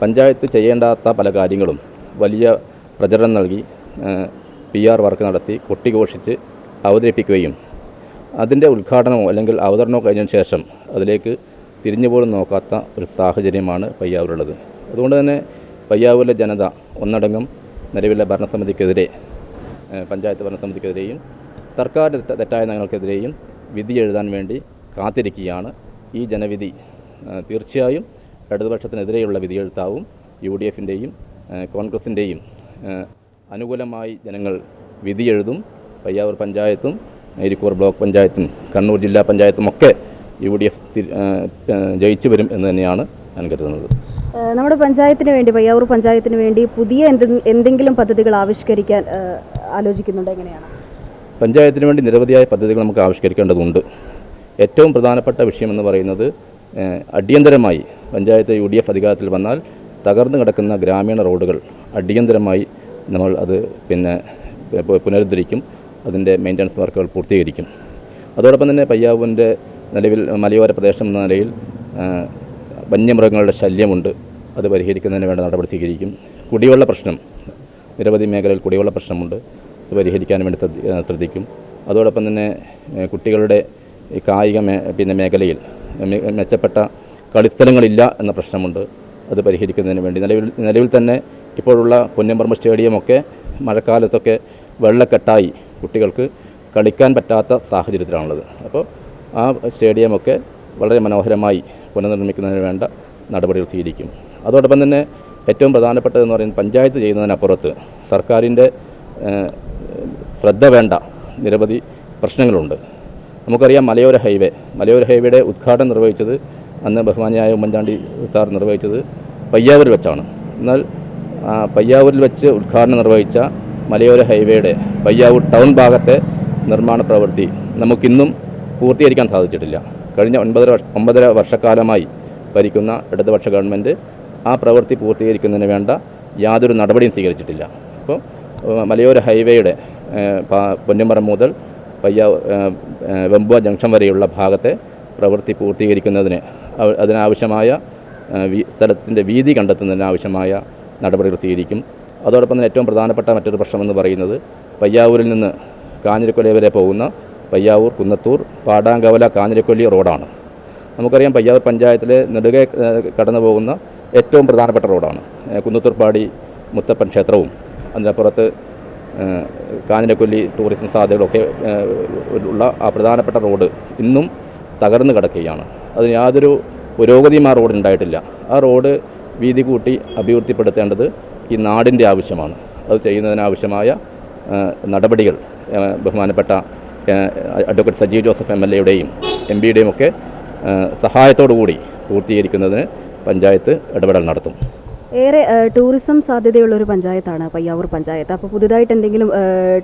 പഞ്ചായത്ത് ചെയ്യേണ്ടാത്ത പല കാര്യങ്ങളും വലിയ പ്രചരണം നൽകി പി ആർ വർക്ക് നടത്തി കൊട്ടിഘോഷിച്ച് അവതരിപ്പിക്കുകയും അതിന്റെ ഉദ്ഘാടനമോ അല്ലെങ്കിൽ അവതരണമോ കഴിഞ്ഞതിന് ശേഷം അതിലേക്ക് തിരിഞ്ഞു പോലും നോക്കാത്ത ഒരു സാഹചര്യമാണ് പയ്യാവൂരുള്ളത്. അതുകൊണ്ട് തന്നെ പയ്യാവൂരിലെ ജനത ഒന്നടങ്കം നിലവിലെ ഭരണസമിതിക്കെതിരെ പഞ്ചായത്ത് ഭരണസമിതിക്കെതിരെയും സർക്കാരിന്റെ തെറ്റ- തെറ്റായ നയങ്ങൾക്കെതിരെയും വിധി എഴുതാൻ വേണ്ടി കാത്തിരിക്കുകയാണ്. ഈ ജനവിധി തീർച്ചയായും ഇടതുപക്ഷത്തിനെതിരെയുള്ള വിധിയെഴുത്താവും യു ഡി എഫിന്റെയും കോൺഗ്രസിന്റെയും അനുകൂലമായി ജനങ്ങൾ വിധിയെഴുതും പയ്യാവൂർ പഞ്ചായത്തും ഇരിക്കൂർ ബ്ലോക്ക് പഞ്ചായത്തും കണ്ണൂർ ജില്ലാ പഞ്ചായത്തും ഒക്കെ യു ഡി എഫ് ജയിച്ചു വരും എന്ന് തന്നെയാണ് ഞാൻ കരുതുന്നത്. നമ്മുടെ പഞ്ചായത്തിന് വേണ്ടി പയ്യാവൂർ പഞ്ചായത്തിന് വേണ്ടി പുതിയ എന്തെങ്കിലും പദ്ധതികൾ ആവിഷ്കരിക്കാൻ ആലോചിക്കുന്നുണ്ട് എങ്ങനെയാണ്? പഞ്ചായത്തിന് വേണ്ടി നിരവധിയായ പദ്ധതികൾ നമുക്ക് ആവിഷ്കരിക്കേണ്ടതുണ്ട്. ഏറ്റവും പ്രധാനപ്പെട്ട വിഷയം എന്ന് പറയുന്നത് അടിയന്തരമായി പഞ്ചായത്ത് യു ഡി എഫ് അധികാരത്തിൽ വന്നാൽ തകർന്നു കിടക്കുന്ന ഗ്രാമീണ റോഡുകൾ അടിയന്തരമായി നമ്മൾ അത് പിന്നെ പുനരുദ്ധരിക്കും. അതിന്റെ മെയിന്റനൻസ് വർക്കുകൾ പൂർത്തീകരിക്കും. അതോടൊപ്പം തന്നെ പയ്യാവൂരിന്റെ നിലവിൽ മലയോര പ്രദേശം എന്ന നിലയിൽ വന്യമൃഗങ്ങളുടെ ശല്യമുണ്ട്. അത് പരിഹരിക്കുന്നതിന് വേണ്ട നടപടി സ്വീകരിക്കും. കുടിവെള്ള പ്രശ്നം നിരവധി മേഖലയിൽ കുടിവെള്ള പ്രശ്നമുണ്ട്. അത് പരിഹരിക്കാൻ വേണ്ടി ശ്രദ്ധി- ശ്രദ്ധിക്കും. അതോടൊപ്പം തന്നെ കുട്ടികളുടെ കായിക മേ പിന്നെ മേഖലയിൽ മെച്ചപ്പെട്ട കളിസ്ഥലങ്ങളില്ല എന്ന പ്രശ്നമുണ്ട്. അത് പരിഹരിക്കുന്നതിന് വേണ്ടി. നിലവിൽ നിലവിൽ തന്നെ ഇപ്പോഴുള്ള പൊന്നമ്പറമ്പ് സ്റ്റേഡിയമൊക്കെ മഴക്കാലത്തൊക്കെ വെള്ളക്കെട്ടായി കുട്ടികൾക്ക് കളിക്കാൻ പറ്റാത്ത സാഹചര്യത്തിലാണുള്ളത്. അപ്പോൾ ആ സ്റ്റേഡിയമൊക്കെ വളരെ മനോഹരമായി പുനർനിർമ്മിക്കുന്നതിന് വേണ്ട നടപടികൾ സ്വീകരിക്കും. അതോടൊപ്പം തന്നെ ഏറ്റവും പ്രധാനപ്പെട്ടതെന്ന് പറയുന്നത് പഞ്ചായത്ത് ചെയ്യുന്നതിനപ്പുറത്ത് സർക്കാരിന്റെ ശ്രദ്ധ വേണ്ട നിരവധി പ്രശ്നങ്ങളുണ്ട്. നമുക്കറിയാം മലയോര ഹൈവേ. മലയോര ഹൈവേയുടെ ഉദ്ഘാടനം നിർവഹിച്ചത് അന്ന് ബഹുമാനിയായ ഉമ്മൻചാണ്ടി സാർ നിർവഹിച്ചത് പയ്യാവൂർ വെച്ചാണ്. എന്നാൽ പയ്യാവൂരിൽ വെച്ച് ഉദ്ഘാടനം നിർവഹിച്ച മലയോര ഹൈവേയുടെ പയ്യാവൂർ ടൗൺ ഭാഗത്തെ നിർമ്മാണ പ്രവൃത്തി നമുക്കിന്നും പൂർത്തീകരിക്കാൻ സാധിച്ചിട്ടില്ല. കഴിഞ്ഞ ഒൻപതര വർഷ ഒമ്പതര വർഷക്കാലമായി ഭരിക്കുന്ന ഇടതുപക്ഷ ഗവൺമെന്റ് ആ പ്രവൃത്തി പൂർത്തീകരിക്കുന്നതിന് വേണ്ട യാതൊരു നടപടിയും സ്വീകരിച്ചിട്ടില്ല. അപ്പോൾ മലയോര ഹൈവേയുടെ പൊന്നമ്പറം മുതൽ പയ്യ വെമ്പുവ ജംഗ്ഷൻ വരെയുള്ള ഭാഗത്തെ പ്രവൃത്തി പൂർത്തീകരിക്കുന്നതിന് അതിനാവശ്യമായ സ്ഥലത്തിന്റെ വീതി കണ്ടെത്തുന്നതിനാവശ്യമായ നടപടികൾ സ്വീകരിക്കും. അതോടൊപ്പം തന്നെ ഏറ്റവും പ്രധാനപ്പെട്ട മറ്റൊരു പ്രശ്നമെന്ന് പറയുന്നത് പയ്യാവൂരിൽ നിന്ന് കാഞ്ഞിരക്കൊല്ലി വരെ പോകുന്ന പയ്യാവൂർ കുന്നത്തൂർ പാടാങ്കവല കാഞ്ഞിരക്കൊല്ലി റോഡാണ്. നമുക്കറിയാം പയ്യാവൂർ പഞ്ചായത്തിലെ നെടുകെ കടന്നു പോകുന്ന ഏറ്റവും പ്രധാനപ്പെട്ട റോഡാണ്. കുന്നത്തൂർപ്പാടി കുന്നത്തൂർ പാടി മുത്തപ്പൻ ക്ഷേത്രവും അതിനപ്പുറത്ത് കാഞ്ഞിരക്കൊല്ലി ടൂറിസം സാധ്യതകളൊക്കെ ഉള്ള ആ പ്രധാനപ്പെട്ട റോഡ് ഇന്നും തകർന്നു കിടക്കുകയാണ്. അതിന് യാതൊരു പുരോഗതിയും ആ ആ റോഡ് വീതി കൂട്ടി അഭിവൃദ്ധിപ്പെടുത്തേണ്ടത് ഈ നാടിന്റെ ആവശ്യമാണ്. അത് ചെയ്യുന്നതിനാവശ്യമായ നടപടികൾ ബഹുമാനപ്പെട്ട advocate Sajeev Joseph M L എയുടെയും എം പിയുടെയും ഒക്കെ സഹായത്തോടുകൂടി സഹായത്തോടു കൂടി പൂർത്തീകരിക്കുന്നതിന് പഞ്ചായത്ത് ഇടപെടൽ നടത്തും. ഏറെ ടൂറിസം സാധ്യതയുള്ള ഒരു പഞ്ചായത്താണ് പയ്യാവൂർ പഞ്ചായത്ത്. അപ്പോൾ പുതുതായിട്ട് എന്തെങ്കിലും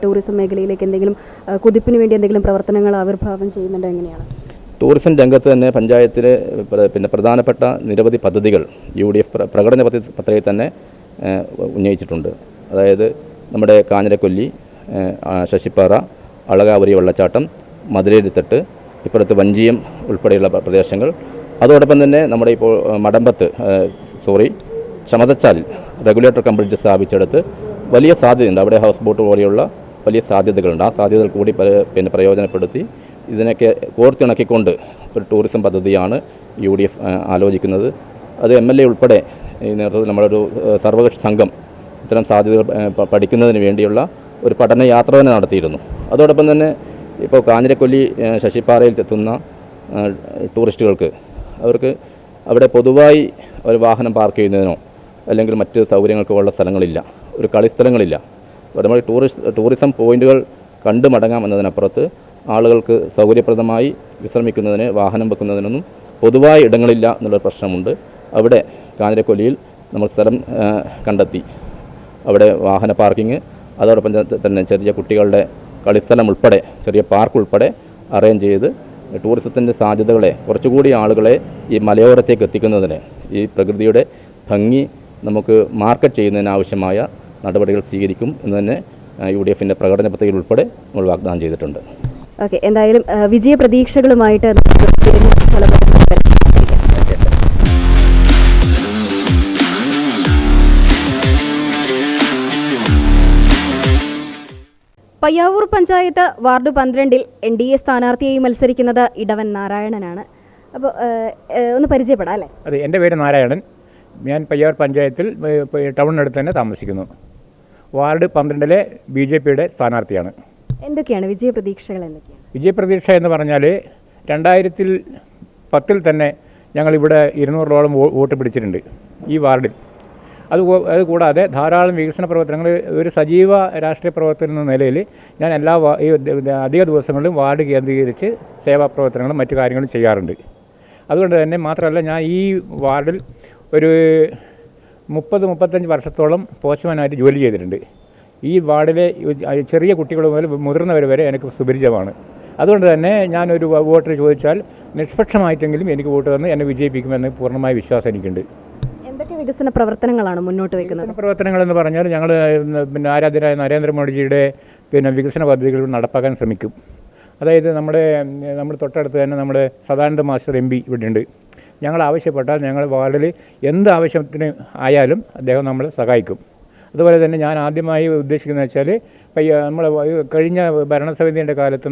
ടൂറിസം മേഖലയിലേക്ക് എന്തെങ്കിലും കുതിപ്പിന് വേണ്ടി എന്തെങ്കിലും പ്രവർത്തനങ്ങൾ ആവിർഭാവം ചെയ്യുന്നുണ്ടോ എങ്ങനെയാണ്? ടൂറിസം രംഗത്ത് തന്നെ പഞ്ചായത്തിലെ പിന്നെ പ്രധാനപ്പെട്ട നിരവധി പദ്ധതികൾ യു ഡി എഫ് പ്രകടന പദ്ധതി പത്രികയിൽ തന്നെ ഉന്നയിച്ചിട്ടുണ്ട്. അതായത് നമ്മുടെ കാഞ്ഞിരക്കൊല്ലി ശശിപ്പാറ അളകാവുരി വെള്ളച്ചാട്ടം മധുരേരിത്തട്ട് ഇപ്പുറത്ത് വഞ്ചിയം ഉൾപ്പെടെയുള്ള പ്രദേശങ്ങൾ. അതോടൊപ്പം തന്നെ നമ്മുടെ ഇപ്പോൾ മടമ്പത്ത് സോറി ചമതച്ചാലിൽ റെഗുലേറ്റർ കം സ്ഥാപിച്ചെടുത്ത് വലിയ സാധ്യതയുണ്ട്. അവിടെ ഹൗസ് ബോട്ട് പോലെയുള്ള വലിയ സാധ്യതകളുണ്ട്. ആ സാധ്യതകൾ കൂടി പിന്നെ പ്രയോജനപ്പെടുത്തി ഇതിനൊക്കെ കോർത്തിണക്കിക്കൊണ്ട് ഒരു ടൂറിസം പദ്ധതിയാണ് യു ഡി എഫ് ആലോചിക്കുന്നത്. അത് എം എൽ എ ഉൾപ്പെടെ ഈ നേതൃത്വത്തിൽ നമ്മളൊരു സർവകക്ഷി സംഘം ഇത്തരം സാധ്യതകൾ പഠിക്കുന്നതിന് വേണ്ടിയുള്ള ഒരു പഠനയാത്ര തന്നെ നടത്തിയിരുന്നു. അതോടൊപ്പം തന്നെ ഇപ്പോൾ കാഞ്ഞിരക്കൊല്ലി ശശിപ്പാറയിൽ എത്തുന്ന ടൂറിസ്റ്റുകൾക്ക് അവർക്ക് അവിടെ പൊതുവായി ഒരു വാഹനം പാർക്ക് ചെയ്യുന്നതിനോ അല്ലെങ്കിൽ മറ്റ് സൗകര്യങ്ങൾക്കോ ഉള്ള സ്ഥലങ്ങളില്ല ഒരു കളിസ്ഥലങ്ങളില്ല. നമ്മൾ ടൂറിസ്റ്റ് ടൂറിസം പോയിന്റുകൾ കണ്ടു മടങ്ങാം എന്നതിനപ്പുറത്ത് ആളുകൾക്ക് സൗകര്യപ്രദമായി വിശ്രമിക്കുന്നതിന് വാഹനം വെക്കുന്നതിനൊന്നും പൊതുവായ ഇടങ്ങളില്ല എന്നുള്ള പ്രശ്നമുണ്ട്. അവിടെ കാഞ്ഞിരക്കൊല്ലിയിൽ നമ്മൾ സ്ഥലം കണ്ടെത്തി. അവിടെ വാഹന പാർക്കിംഗ് അതോടൊപ്പം തന്നെ ചെറിയ കുട്ടികളുടെ കളിസ്ഥലം ഉൾപ്പെടെ ചെറിയ പാർക്ക് ഉൾപ്പെടെ അറേഞ്ച് ചെയ്ത് ടൂറിസത്തിന്റെ സാധ്യതകളെ കുറച്ചുകൂടി ആളുകളെ ഈ മലയോരത്തേക്ക് എത്തിക്കുന്നതിന് ഈ പ്രകൃതിയുടെ ഭംഗി നമുക്ക് മാർക്കറ്റ് ചെയ്യുന്നതിന് ആവശ്യമായ നടപടികൾ സ്വീകരിക്കും എന്ന് തന്നെ യു ഡി എഫിന്റെ പ്രകടന പത്രികയിൽ ഉൾപ്പെടെ നമ്മൾ വാഗ്ദാനം ചെയ്തിട്ടുണ്ട്. ഓക്കെ എന്തായാലും വിജയ പ്രതീക്ഷകളുമായിട്ട് പയ്യാവൂർ പഞ്ചായത്ത് വാർഡ് പന്ത്രണ്ടിൽ എൻ ഡി എ സ്ഥാനാർത്ഥിയായി മത്സരിക്കുന്നത് ഇടവൻ നാരായണനാണ്. അപ്പോൾ ഒന്ന് പരിചയപ്പെടാം അല്ലേ? അതെ എന്റെ പേര് നാരായണൻ. ഞാൻ പയ്യാവൂർ പഞ്ചായത്തിൽ ടൗണിനടുത്ത് തന്നെ താമസിക്കുന്നു. വാർഡ് പന്ത്രണ്ടിലെ ബി ജെ പിയുടെ സ്ഥാനാർത്ഥിയാണ്. എന്തൊക്കെയാണ് വിജയ പ്രതീക്ഷകൾ എന്തൊക്കെയാണ്? വിജയപ്രതീക്ഷ എന്ന് പറഞ്ഞാൽ രണ്ടായിരത്തിൽ പത്തിൽ തന്നെ ഞങ്ങളിവിടെ ഇരുന്നൂറോളം വോട്ട് പിടിച്ചിട്ടുണ്ട് ഈ വാർഡിൽ. അത് അതുകൂടാതെ അത് കൂടാതെ ധാരാളം വികസന പ്രവർത്തനങ്ങൾ ഒരു സജീവ രാഷ്ട്രീയ പ്രവർത്തനം എന്ന നിലയിൽ ഞാൻ എല്ലാ ഈ അധിക ദിവസങ്ങളിലും വാർഡ് കേന്ദ്രീകരിച്ച് സേവാ പ്രവർത്തനങ്ങളും മറ്റു കാര്യങ്ങളും ചെയ്യാറുണ്ട്. അതുകൊണ്ട് തന്നെ മാത്രമല്ല ഞാൻ ഈ വാർഡിൽ ഒരു മുപ്പത് മുപ്പത്തഞ്ച് വർഷത്തോളം പോസ്റ്റ്മാനായിട്ട് ജോലി ചെയ്തിട്ടുണ്ട്. ഈ വാർഡിലെ ചെറിയ കുട്ടികൾ മുതൽ മുതിർന്നവർ വരെ എനിക്ക് സുപരിചിതമാണ്. അതുകൊണ്ട് തന്നെ ഞാനൊരു വോട്ടർ ചോദിച്ചാൽ നിഷ്പക്ഷമായിട്ടെങ്കിലും എനിക്ക് വോട്ട് തന്ന് എന്നെ വിജയിപ്പിക്കുമെന്ന് പൂർണമായ വിശ്വാസം എനിക്കുണ്ട്. എന്തൊക്കെ വികസന പ്രവർത്തനങ്ങളാണ് മുന്നോട്ട് വെക്കുന്നത്? പ്രവർത്തനങ്ങൾ എന്ന് പറഞ്ഞാൽ ഞങ്ങൾ പിന്നെ ആരാധ്യരായ നരേന്ദ്രമോദിജിയുടെ പിന്നെ വികസന പദ്ധതികൾ നടപ്പാക്കാൻ ശ്രമിക്കും. അതായത് നമ്മുടെ നമ്മൾ നമ്മുടെ തൊട്ടടുത്ത് തന്നെ നമ്മുടെ സദാനന്ദ മാസ്റ്റർ എം പി ഇവിടെയുണ്ട്. ഞങ്ങൾ ആവശ്യപ്പെട്ടാൽ ഞങ്ങൾ വാർഡിൽ എന്ത് ആവശ്യത്തിന് ആയാലും അദ്ദേഹം നമ്മളെ സഹായിക്കും. അതുപോലെ തന്നെ ഞാൻ ആദ്യമായി ഉദ്ദേശിക്കുന്നത് വെച്ചാൽ നമ്മൾ കഴിഞ്ഞ ഭരണസമിതിയുടെ കാലത്ത്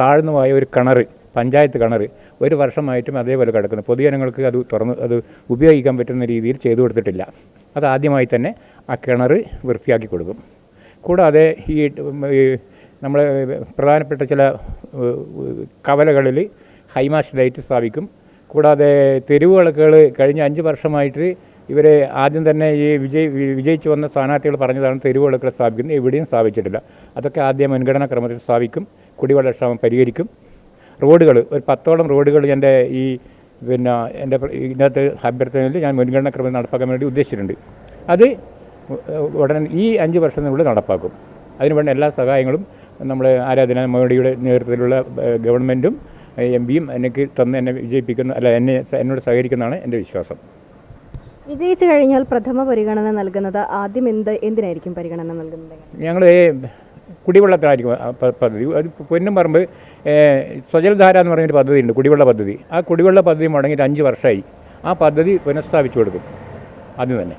താഴ്ന്നു പോയ ഒരു കിണർ പഞ്ചായത്ത് കിണർ ഒരു വർഷമായിട്ടും അതേപോലെ കിടക്കുന്നു. പൊതുജനങ്ങൾക്ക് അത് തുറന്ന് അത് ഉപയോഗിക്കാൻ പറ്റുന്ന രീതിയിൽ ചെയ്തു കൊടുത്തിട്ടില്ല. അത് ആദ്യമായി തന്നെ ആ കിണർ വൃത്തിയാക്കി കൊടുക്കും. കൂടാതെ ഈ നമ്മളെ പ്രധാനപ്പെട്ട ചില കവലകളിൽ ഹൈമാസ്റ്റ് ലൈറ്റ് സ്ഥാപിക്കും. കൂടാതെ തെരുവ് കഴിഞ്ഞ അഞ്ച് വർഷമായിട്ട് ഇവരെ ആദ്യം തന്നെ ഈ വിജയ് വിജയിച്ചു വന്ന സ്ഥാനാർത്ഥികൾ പറഞ്ഞതാണ് തെരുവുകളൊക്കെ സ്ഥാപിക്കുന്നത് എവിടെയും സ്ഥാപിച്ചിട്ടില്ല. അതൊക്കെ ആദ്യം മുൻഗണനാ ക്രമത്തിൽ സ്ഥാപിക്കും. കുടിവെള്ളക്ഷാമം പരിഹരിക്കും. റോഡുകൾ ഒരു പത്തോളം റോഡുകൾ എന്റെ ഈ പിന്നെ എന്റെ ഇതിനകത്ത് അഭ്യർത്ഥനയിൽ ഞാൻ മുൻഗണനാ ക്രമം നടപ്പാക്കാൻ വേണ്ടി ഉദ്ദേശിച്ചിട്ടുണ്ട്. അത് ഉടനെ ഈ അഞ്ച് വർഷത്തിനുള്ളിൽ നടപ്പാക്കും. അതിനുവേണ്ട എല്ലാ സഹായങ്ങളും നമ്മൾ ആരാധന മോഡിയുടെ നേതൃത്വത്തിലുള്ള ഗവൺമെന്റും എം പിയും എനിക്ക് തന്ന് എന്നെ വിജയിപ്പിക്കുന്ന അല്ല എന്നെ എന്നോട് സഹകരിക്കുന്നതാണ് എന്റെ വിശ്വാസം. വിജയിച്ചു കഴിഞ്ഞാൽ പ്രഥമ പരിഗണന നൽകുന്നത് ആദ്യം എന്ത് എന്തിനായിരിക്കും പരിഗണന നൽകുന്നത്? ഞങ്ങൾ കുടിവെള്ളത്തിനായിരിക്കും പദ്ധതി. അത് പൊന്നും പറമ്പ് സ്വജൽധാര എന്ന് പറഞ്ഞൊരു പദ്ധതിയുണ്ട് കുടിവെള്ള പദ്ധതി. ആ കുടിവെള്ള പദ്ധതി മുടങ്ങിയിട്ട് അഞ്ച് വർഷമായി ആ പദ്ധതി പുനഃസ്ഥാപിച്ചു കൊടുക്കും ആദ്യം തന്നെ.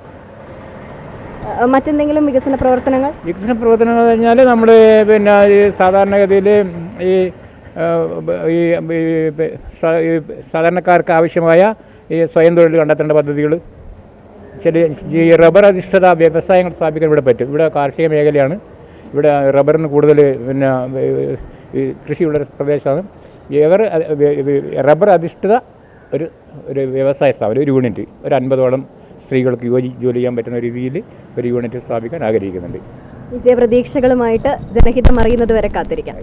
മറ്റെന്തെങ്കിലും വികസന പ്രവർത്തനങ്ങൾ? വികസന പ്രവർത്തനങ്ങൾ എന്ന് പറഞ്ഞാൽ നമ്മൾ പിന്നെ ഈ സാധാരണഗതിയിൽ ഈ ഈ സാധാരണക്കാർക്ക് ആവശ്യമായ ഈ സ്വയം തൊഴിൽ കണ്ടെത്തേണ്ട പദ്ധതികൾ ചില ഈ റബ്ബർ അധിഷ്ഠിത വ്യവസായങ്ങൾ സ്ഥാപിക്കാൻ ഇവിടെ പറ്റും. ഇവിടെ കാർഷിക മേഖലയാണ്. ഇവിടെ റബ്ബറിന് കൂടുതൽ പിന്നെ ഈ കൃഷിയുള്ള പ്രദേശമാണ്. ഇവർ റബ്ബർ അധിഷ്ഠിത ഒരു ഒരു വ്യവസായ സ്ഥാപനം ഒരു യൂണിറ്റ്. ഒരു അൻപതോളം സ്ത്രീകൾക്ക് യോജി ജോലി ചെയ്യാൻ പറ്റുന്ന രീതിയിൽ ഒരു യൂണിറ്റ് സ്ഥാപിക്കാൻ ആഗ്രഹിക്കുന്നുണ്ട്. വിജയ പ്രതീക്ഷകളുമായിട്ട് ജനഹിതം അറിയുന്നത് വരെ കാത്തിരിക്കാം.